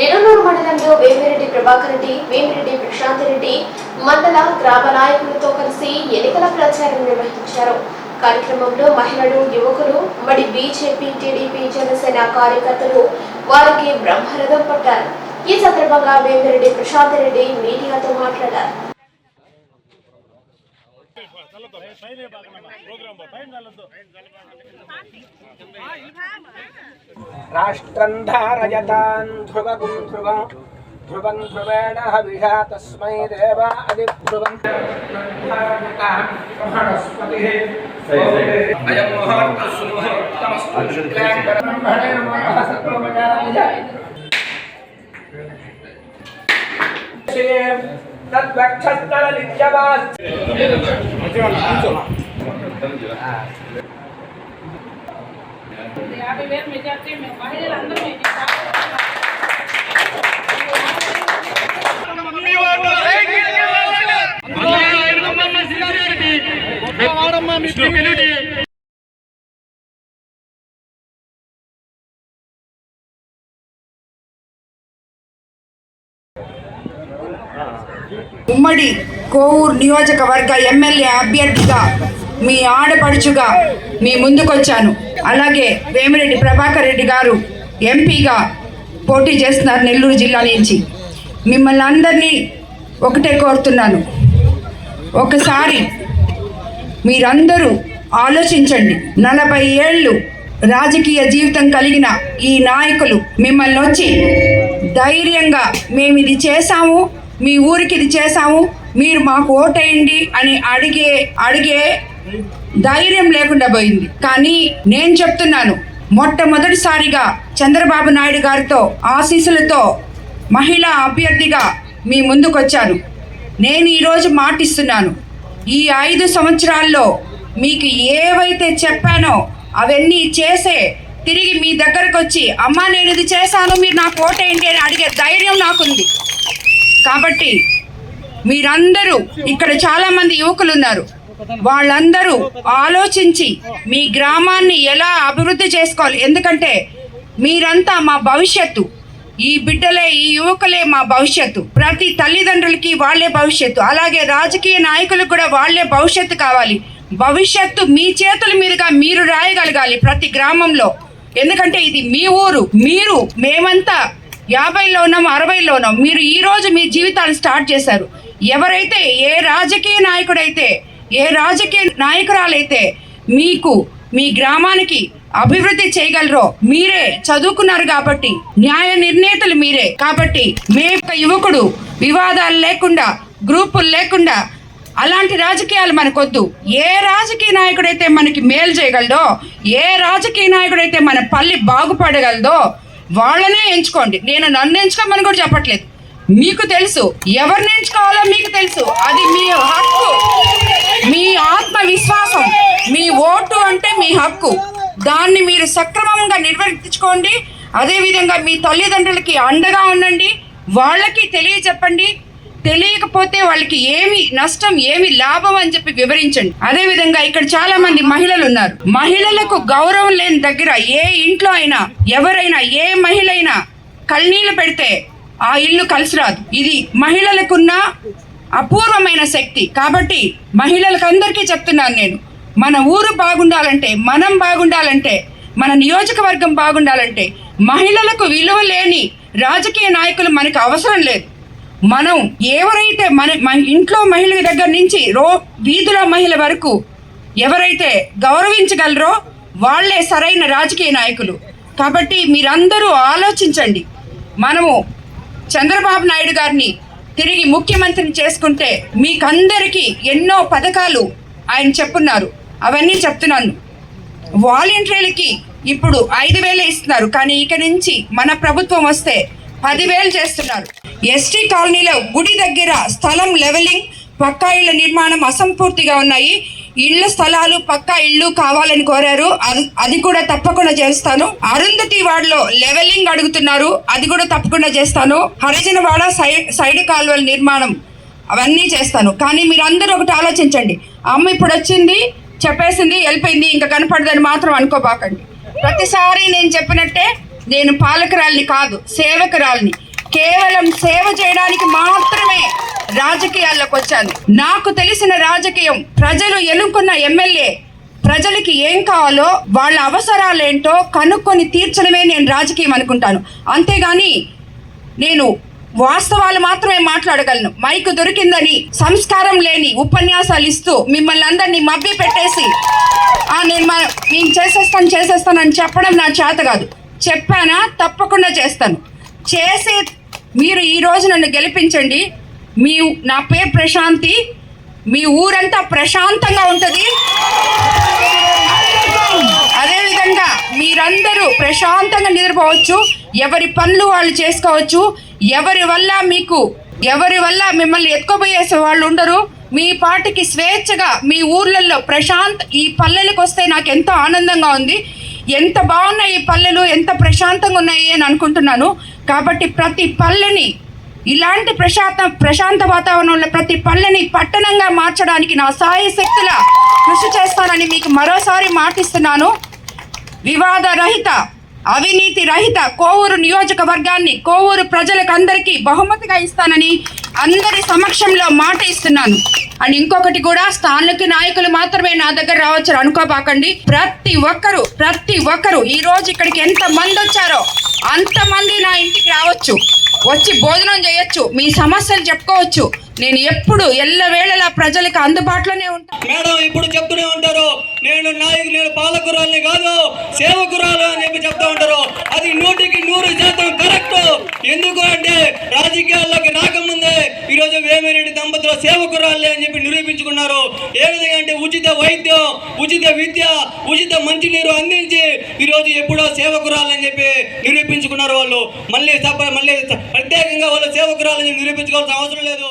నిడనూరు మండలంలో వేమిరెడ్డి ప్రభాకర్ రెడ్డి వేమిరెడ్డి ప్రశాంత్ రెడ్డి మండల గ్రామ నాయకులతో కలిసి ఎన్నికల ప్రచారం నిర్వహించారు. కార్యక్రమంలో మహిళలు యువకులు మరి బీజేపీ టీడీపీ జనసేన కార్యకర్తలు వారికి బ్రహ్మరథం పట్టారు. ఈ సందర్భంగా వేమిరెడ్డి ప్రశాంత్ రెడ్డి మీడియాతో మాట్లాడారు. राष्ट्रन्धारयतान् ध्रुवगुं ध्रुवं ध्रुवं ध्रुवेण हविषा तस्मै देव अधिध्रुवम् अयं తద్వక్షస్థల నిత్యవాస్ యాభై వేలు మెజార్టీ మహిళలందరూ మీకు ఉమ్మడి కోవూరు నియోజకవర్గ ఎమ్మెల్యే అభ్యర్థిగా మీ ఆడపడుచుగా మీ ముందుకొచ్చాను. అలాగే వేమిరెడ్డి ప్రభాకర్ రెడ్డి గారు ఎంపీగా పోటీ చేస్తున్నారు నెల్లూరు జిల్లా నుంచి. మిమ్మల్ని అందరినీ ఒకటే కోరుతున్నాను. ఒకసారి మీరందరూ ఆలోచించండి. నలభై ఏళ్ళు రాజకీయ జీవితం కలిగిన ఈ నాయకులు మిమ్మల్ని వచ్చి ధైర్యంగా మేము ఇది చేశాము. మీ ఊరికి ఇది చేశాము మీరు మాకు ఓటేయండి అని అడిగే అడిగే ధైర్యం లేకుండా పోయింది. కానీ నేను చెప్తున్నాను మొట్టమొదటిసారిగా చంద్రబాబు నాయుడు గారితో ఆశీస్సులతో మహిళా అభ్యర్థిగా మీ ముందుకొచ్చాను. నేను ఈరోజు మాటిస్తున్నాను ఈ ఐదు సంవత్సరాల్లో మీకు ఏవైతే చెప్పానో అవన్నీ చేసే తిరిగి మీ దగ్గరకు వచ్చి అమ్మ నేను ఇది చేశాను మీరు నాకు ఓటేయండి అని అడిగే ధైర్యం నాకుంది. కాబట్టి మీరందరూ ఇక్కడ చాలా మంది యువకులు ఉన్నారు వాళ్ళందరూ ఆలోచించి మీ గ్రామాన్ని ఎలా అభివృద్ధి చేసుకోవాలి? ఎందుకంటే మీరంతా మా భవిష్యత్తు. ఈ బిడ్డలే ఈ యువకులే మా భవిష్యత్తు. ప్రతి తల్లిదండ్రులకి వాళ్ళే భవిష్యత్తు. అలాగే రాజకీయ నాయకులకు కూడా వాళ్ళే భవిష్యత్తు కావాలి. భవిష్యత్తు మీ చేతుల మీదుగా మీరు రాయగలగాలి ప్రతి గ్రామంలో. ఎందుకంటే ఇది మీ ఊరు మీరు మేమంతా యాభైలో ఉన్నాం అరవైలో ఉన్నాం. మీరు ఈ రోజు మీ జీవితాలు స్టార్ట్ చేశారు. ఎవరైతే ఏ రాజకీయ నాయకుడైతే ఏ రాజకీయ నాయకురాలైతే మీకు మీ గ్రామానికి అభివృద్ధి చేయగలరో మీరే చదువుకున్నారు కాబట్టి న్యాయ నిర్ణేతలు మీరే కాబట్టి మే యొక్క యువకుడు వివాదాలు లేకుండా గ్రూపులు లేకుండా అలాంటి రాజకీయాలు మనకొద్దు. ఏ రాజకీయ నాయకుడైతే మనకి మేలు చేయగలదో ఏ రాజకీయ నాయకుడైతే మన పల్లి బాగుపడగలదో వాళ్ళనే ఎంచుకోండి. నేను నన్ను ఎంచుకోమని కూడా చెప్పట్లేదు. మీకు తెలుసు ఎవరిని ఎంచుకోవాలో మీకు తెలుసు. అది మీ హక్కు. మీ ఆత్మవిశ్వాసం. మీ ఓటు అంటే మీ హక్కు. దాన్ని మీరు సక్రమంగా నిర్వర్తించుకోండి. అదేవిధంగా మీ తల్లిదండ్రులకి అండగా ఉండండి. వాళ్ళకి తెలియచెప్పండి. తెలియకపోతే వాళ్ళకి ఏమి నష్టం ఏమి లాభం అని చెప్పి వివరించండి. అదే విధంగా ఇక్కడ చాలా మంది మహిళలు ఉన్నారు. మహిళలకు గౌరవం లేని దగ్గర ఏ ఇంట్లో అయినా ఎవరైనా ఏ మహిళ అయినా కళ్ళనీళ్ళు పెడితే ఆ ఇల్లు కలిసి రాదు ఇది మహిళలకున్న అపూర్వమైన శక్తి. కాబట్టి మహిళలకందరికీ చెప్తున్నాను నేను మన ఊరు బాగుండాలంటే మనం బాగుండాలంటే మన నియోజకవర్గం బాగుండాలంటే మహిళలకు విలువ లేని రాజకీయ నాయకులు మనకు అవసరం లేదు. మనం ఎవరైతే మన ఇంట్లో మహిళల దగ్గర నుంచి రో వీధుల మహిళ వరకు ఎవరైతే గౌరవించగలరో వాళ్ళే సరైన రాజకీయ నాయకులు. కాబట్టి మీరందరూ ఆలోచించండి. మనము చంద్రబాబు నాయుడు గారిని తిరిగి ముఖ్యమంత్రిని చేసుకుంటే మీకందరికీ ఎన్నో పథకాలు ఆయన చెప్పున్నారు. అవన్నీ చెప్తున్నాను. వాలంటీర్లకి ఇప్పుడు ఐదు వేలు ఇస్తున్నారు. కానీ ఇక నుంచి మన ప్రభుత్వం వస్తే పదివేలు చేస్తున్నారు. ఎస్టీ కాలనీలో గుడి దగ్గర స్థలం లెవెలింగ్ పక్కా ఇళ్ళ నిర్మాణం అసంపూర్తిగా ఉన్నాయి. ఇళ్ళ స్థలాలు పక్కా ఇళ్ళు కావాలని కోరారు. అది అది కూడా తప్పకుండా చేస్తాను. అరుంధతి వాడలో లెవెలింగ్ అడుగుతున్నారు. అది కూడా తప్పకుండా చేస్తాను. హరిజనవాడ సైడ్ సైడ్ కాలువల నిర్మాణం అవన్నీ చేస్తాను. కానీ మీరు అందరూ ఒకటి ఆలోచించండి. అమ్మ ఇప్పుడు వచ్చింది చెప్పేసింది వెళ్ళిపోయింది ఇంకా కనపడదని మాత్రం అనుకోబాకండి. ప్రతిసారి నేను చెప్పినట్టే నేను పాలకురాలిని కాదు సేవకురాలిని. కేవలం సేవ చేయడానికి మాత్రమే రాజకీయాల్లోకి వచ్చాను. నాకు తెలిసిన రాజకీయం ప్రజలు ఎన్నుకున్న ఎమ్మెల్యే ప్రజలకి ఏం కావాలో వాళ్ళ అవసరాలు ఏంటో కనుక్కొని తీర్చడమే నేను రాజకీయం అనుకుంటాను. అంతేగాని నేను వాస్తవాలు మాత్రమే మాట్లాడగలను. మైకు దొరికిందని సంస్కారం లేని ఉపన్యాసాలు ఇస్తూ మిమ్మల్ని అందరినీ మభ్య పెట్టేసి "ఆ, నేను మేము నేను చేసేస్తాను చేసేస్తానని చెప్పడం నా చేత కాదు. చెప్పానా? తప్పకుండా చేస్తాను. చేసే మీరు ఈ రోజు నన్ను గెలిపించండి. మీ నా పేరు ప్రశాంతి. మీ ఊరంతా ప్రశాంతంగా ఉంటుంది. అదేవిధంగా మీరందరూ ప్రశాంతంగా నిద్రపోవచ్చు. ఎవరి పనులు వాళ్ళు చేసుకోవచ్చు. ఎవరి వల్ల మీకు ఎవరి వల్ల మిమ్మల్ని ఎత్తుకోబోయేసే వాళ్ళు ఉండరు. మీ పాటికి స్వేచ్ఛగా మీ ఊర్లలో ప్రశాంత్ ఈ పల్లెలకు వస్తే నాకు ఎంతో ఆనందంగా ఉంది. ఎంత బాగున్నాయి ఈ పల్లెలు ఎంత ప్రశాంతంగా ఉన్నాయి అని అనుకుంటున్నాను. కాబట్టి ప్రతి పల్లెని ఇలాంటి ప్రశాంత ప్రశాంత వాతావరణంలో ప్రతి పల్లెని పట్టణంగా మార్చడానికి నా సాయ శక్తుల కృషి చేస్తానని మీకు మరోసారి మాటిస్తున్నాను. వివాద రహిత అవినీతి రహిత కోవూరు నియోజకవర్గాన్ని కోవూరు ప్రజలకు అందరికీ బహుమతిగా ఇస్తానని అందరి సమక్షంలో మాట ఇస్తున్నాను. అండ్ ఇంకొకటి కూడా స్థానిక నాయకులు మాత్రమే నా దగ్గర రావచ్చు. అనుకోబాకండి. ప్రతి ఒక్కరు ప్రతి ఒక్కరు ఈ రోజు ఇక్కడికి ఎంత మంది వచ్చారో అంతమంది నా ఇంటికి రావచ్చు. వచ్చి భోజనం చేయొచ్చు. మీ సమస్యలు చెప్పుకోవచ్చు. నేను ఎప్పుడు ఎల్లవేళలా ప్రజలకు అందుబాటులోనే ఉంటాను ఇప్పుడు చెప్తూనే నేను నాయకు నేను పాలకురాలని కాదు సేవకురాలు అని చెప్పి చెప్తా ఉంటారు. అది నూటికి నూరు శాతం కరెక్ట్. ఎందుకు అంటే రాజకీయాల్లోకి రాకముందే ఈరోజు వేమిరెడ్డి దంపతులు సేవకురాలే అని చెప్పి నిరూపించుకున్నారు. ఏ విధంగా అంటే ఉచిత వైద్యం ఉచిత విద్య ఉచిత మంచినీరు అందించి ఈరోజు ఎప్పుడో సేవకురాలని చెప్పి నిరూపించుకున్నారు వాళ్ళు. మళ్ళీ మళ్ళీ ప్రత్యేకంగా వాళ్ళు సేవకురాలని నిరూపించుకోవాల్సిన అవసరం లేదు.